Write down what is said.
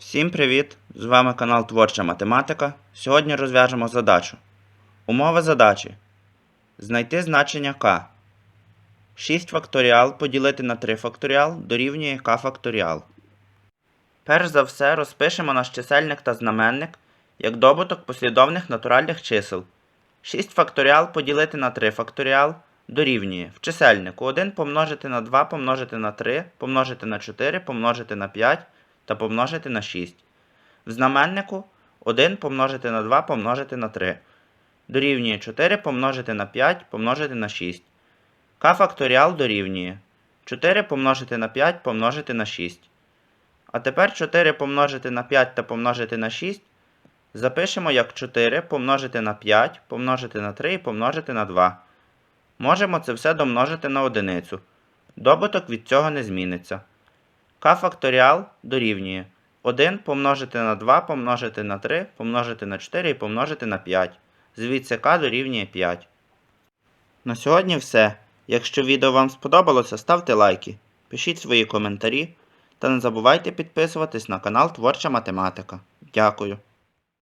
Всім привіт! З вами канал Творча Математика. Сьогодні розв'яжемо задачу. Умова задачі. Знайти значення k. 6 факторіал поділити на 3 факторіал дорівнює k факторіал. Перш за все розпишемо наш чисельник та знаменник як добуток послідовних натуральних чисел. 6 факторіал поділити на 3 факторіал дорівнює в чисельнику 1 помножити на 2 помножити на 3 помножити на 4 помножити на 5 та помножити на 6. В знаменнику 1 помножити на 2 помножити на 3. Дорівнює 4 помножити на 5 помножити на 6. К факторіал дорівнює 4 помножити на 5 помножити на 6. А тепер 4 помножити на 5 та помножити на 6 запишемо як 4 помножити на 5 помножити на 3 і помножити на 2. Можемо це все домножити на одиницю. Добуток від цього не зміниться. К факторіал дорівнює 1 помножити на 2 помножити на 3 помножити на 4 і помножити на 5. Звідси К дорівнює 5. На сьогодні все. Якщо відео вам сподобалося, ставте лайки, пишіть свої коментарі та не забувайте підписуватись на канал Творча Математика. Дякую.